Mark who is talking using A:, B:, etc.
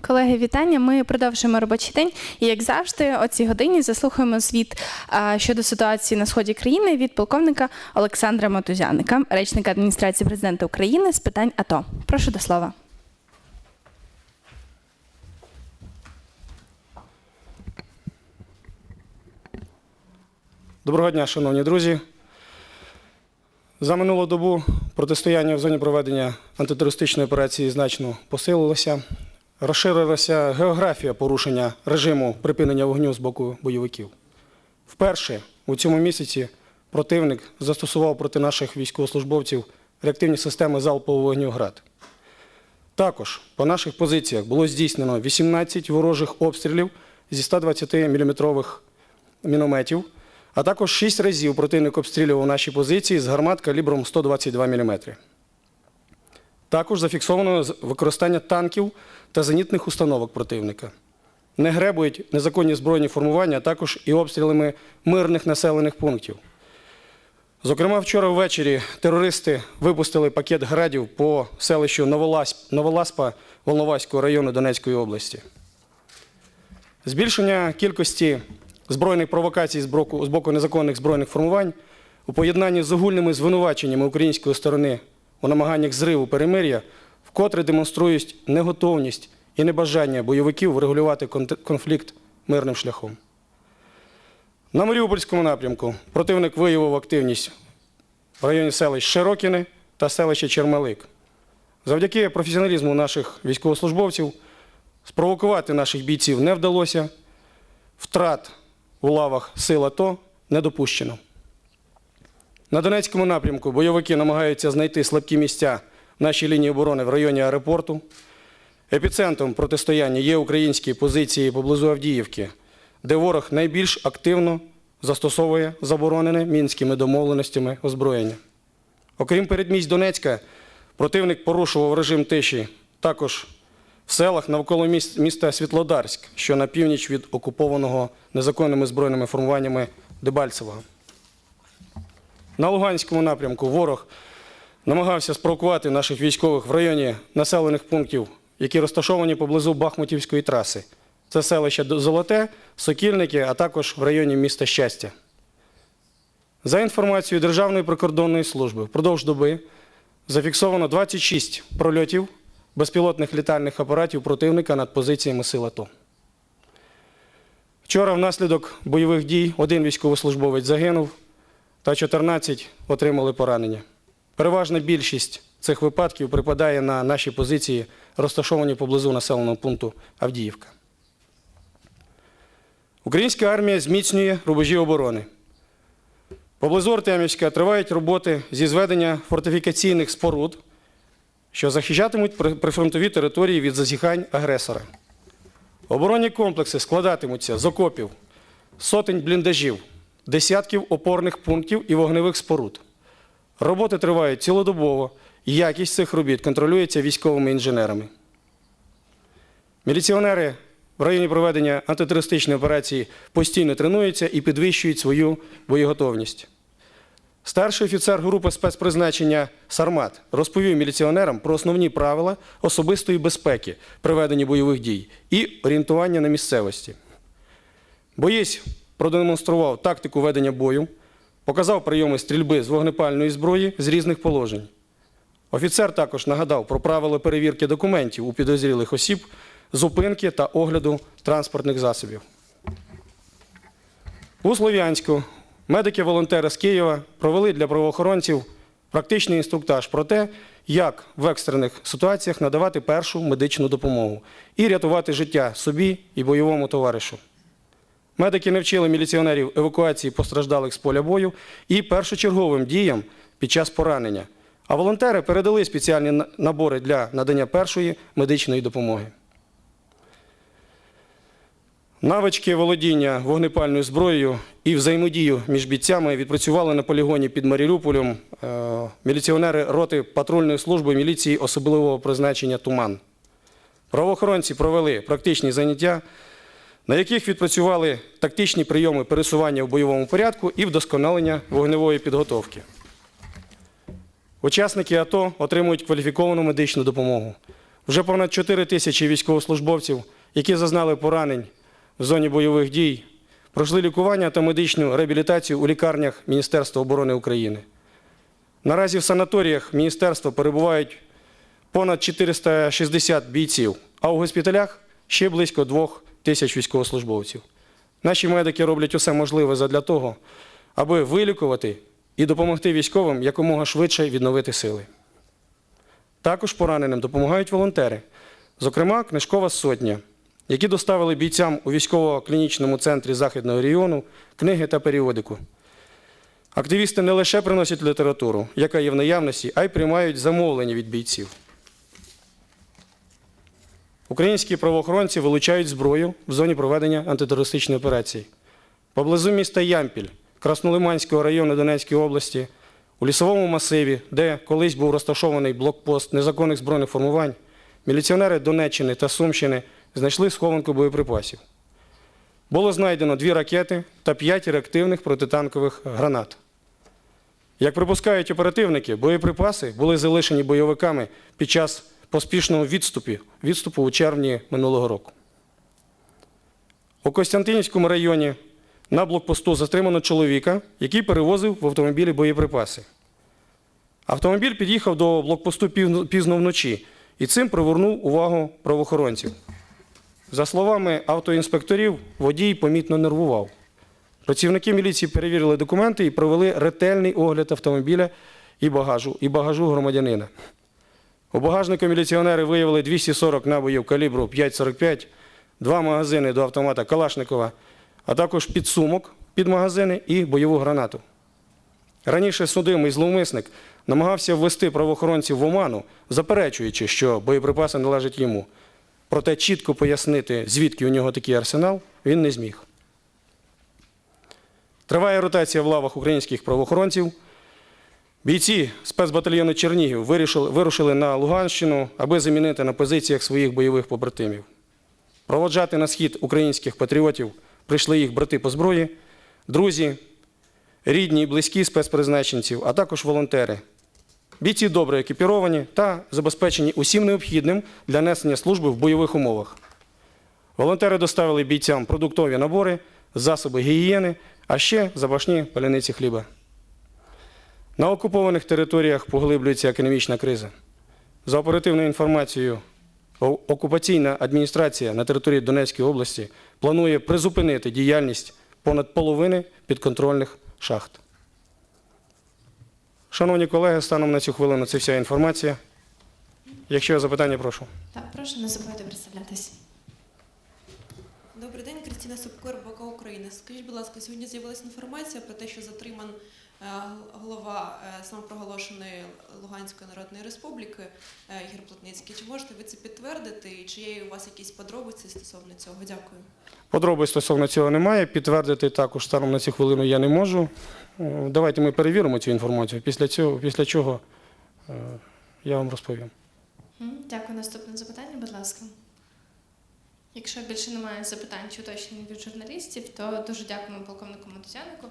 A: Колеги, вітання. Ми продовжуємо робочий день. І як завжди, о цій годині заслухаємо звіт щодо ситуації на сході країни від полковника Олександра Мотузяника, речника адміністрації президента України з питань АТО. Прошу до слова.
B: Доброго дня, шановні друзі. За минулу добу протистояння в зоні проведення антитерористичної операції значно посилилося. Розширилася географія порушення режиму припинення вогню з боку бойовиків. Вперше у цьому місяці противник застосував проти наших військовослужбовців реактивні системи залпового вогню «Град». Також по наших позиціях було здійснено 18 ворожих обстрілів зі 120 мм мінометів, а також 6 разів противник обстрілював наші позиції з гармат калібром 122 мм. Також зафіксовано використання танків та зенітних установок противника. Не гребують незаконні збройні формування, а також і обстрілами мирних населених пунктів. Зокрема, вчора ввечері терористи випустили пакет градів по селищу Новоласпа Волноваського району Донецької області. Збільшення кількості збройних провокацій з боку, незаконних збройних формувань у поєднанні з огульними звинуваченнями української сторони у намаганнях зриву перемир'я вкотре демонструють неготовність і небажання бойовиків врегулювати конфлікт мирним шляхом. На Маріупольському напрямку противник виявив активність в районі селищ Широкіне та селища Чермалик. Завдяки професіоналізму наших військовослужбовців спровокувати наших бійців не вдалося. Втрат у лавах сил АТО не допущено. На Донецькому напрямку бойовики намагаються знайти слабкі місця в нашій лінії оборони в районі аеропорту. Епіцентром протистояння є українські позиції поблизу Авдіївки, де ворог найбільш активно застосовує заборонене мінськими домовленостями озброєння. Окрім передмість Донецька, противник порушував режим тиші також в селах навколо міста Світлодарськ, що на північ від окупованого незаконними збройними формуваннями Дебальцевого. На Луганському напрямку ворог намагався спровокувати наших військових в районі населених пунктів, які розташовані поблизу Бахмутівської траси. Це селище Золоте, Сокільники, а також в районі міста Щастя. За інформацією Державної прикордонної служби, впродовж доби зафіксовано 26 прольотів безпілотних літальних апаратів противника над позиціями сил АТО. Вчора внаслідок бойових дій один військовослужбовець загинув та 14 отримали поранення. Переважна більшість цих випадків припадає на наші позиції, розташовані поблизу населеного пункту Авдіївка. Українська армія зміцнює рубежі оборони. Поблизу Артемівська тривають роботи зі зведення фортифікаційних споруд, що захищатимуть прифронтові території від зазіхань агресора. Оборонні комплекси складатимуться з окопів, сотень бліндажів, десятків опорних пунктів і вогневих споруд. Роботи тривають цілодобово, якість цих робіт контролюється військовими інженерами. Міліціонери в районі проведення антитерористичної операції постійно тренуються і підвищують свою боєготовність. Старший офіцер групи спецпризначення Сармат розповів міліціонерам про основні правила особистої безпеки при веденні бойових дій і орієнтування на місцевості. Боєць продемонстрував тактику ведення бою, показав прийоми стрільби з вогнепальної зброї з різних положень. Офіцер також нагадав про правила перевірки документів у підозрілих осіб, зупинки та огляду транспортних засобів. У Слов'янську медики-волонтери з Києва провели для правоохоронців практичний інструктаж про те, як в екстрених ситуаціях надавати першу медичну допомогу і рятувати життя собі і бойовому товаришу. Медики навчили міліціонерів евакуації постраждалих з поля бою і першочерговим діям під час поранення. А волонтери передали спеціальні набори для надання першої медичної допомоги. Навички володіння вогнепальною зброєю і взаємодію між бійцями відпрацювали на полігоні під Маріуполем е, міліціонери роти патрульної служби міліції особливого призначення Туман. Правоохоронці провели практичні заняття, на яких відпрацювали тактичні прийоми пересування в бойовому порядку і вдосконалення вогневої підготовки. Учасники АТО отримують кваліфіковану медичну допомогу. Вже понад 4 тисячі військовослужбовців, які зазнали поранень в зоні бойових дій, пройшли лікування та медичну реабілітацію у лікарнях Міністерства оборони України. Наразі в санаторіях міністерства перебувають понад 460 бійців, а у госпіталях ще близько 2 тисяч військовослужбовців. Наші медики роблять усе можливе задля того, аби вилікувати і допомогти військовим якомога швидше відновити сили. Також пораненим допомагають волонтери, зокрема, книжкова сотня, які доставили бійцям у військово-клінічному центрі Західного регіону книги та періодику. Активісти не лише приносять літературу, яка є в наявності, а й приймають замовлення від бійців. Українські правоохоронці вилучають зброю в зоні проведення антитерористичної операції. Поблизу міста Ямпіль, Краснолиманського району Донецької області, у лісовому масиві, де колись був розташований блокпост незаконних збройних формувань, міліціонери Донеччини та Сумщини знайшли схованку боєприпасів. Було знайдено дві ракети та п'ять реактивних протитанкових гранат. Як припускають оперативники, боєприпаси були залишені бойовиками під час поспішного відступу, відступу у червні минулого року. У Костянтинівському районі на блокпосту затримано чоловіка, який перевозив в автомобілі боєприпаси. Автомобіль під'їхав до блокпосту пізно вночі і цим привернув увагу правоохоронців. За словами автоінспекторів, водій помітно нервував. Працівники міліції перевірили документи і провели ретельний огляд автомобіля і багажу, і багажу громадянина. У багажнику міліціонери виявили 240 набоїв калібру 5,45, два магазини до автомата Калашникова, а також підсумок під магазини і бойову гранату. Раніше судимий зловмисник намагався ввести правоохоронців в оману, заперечуючи, що боєприпаси належать йому. Проте чітко пояснити, звідки у нього такий арсенал, він не зміг. Триває ротація в лавах українських правоохоронців. Бійці спецбатальйону Чернігів вирушили на Луганщину, аби замінити на позиціях своїх бойових побратимів. Проводжати на схід українських патріотів прийшли їх брати по зброї, друзі, рідні і близькі спецпризначенців, а також волонтери. Бійці добре екіпіровані та забезпечені усім необхідним для несення служби в бойових умовах. Волонтери доставили бійцям продуктові набори, засоби гігієни, а ще запашні паляниці хліба. На окупованих територіях поглиблюється економічна криза. За оперативною інформацією, окупаційна адміністрація на території Донецької області планує призупинити діяльність понад половини підконтрольних шахт. Шановні колеги, станом на цю хвилину це вся інформація. Якщо є запитання, прошу.
C: Так, прошу не забувайте представлятись.
D: Добрий день, Крістіна Собко, РБК України. Скажіть, будь ласка, сьогодні з'явилася інформація про те, що затриман е, голова е, самопроголошеної Луганської Народної Республіки е, Ігор Плотницький. Чи можете ви це підтвердити? І чи є у вас якісь подробиці стосовно цього? Дякую.
B: Подробиць стосовно цього немає. Підтвердити також станом на цю хвилину я не можу. Давайте ми перевіримо цю інформацію. Після, цього, після чого я вам розповім.
C: Дякую. Наступне запитання, будь ласка. Якщо більше немає запитань чи уточнень від журналістів, то дуже дякуємо полковнику Мотузянику.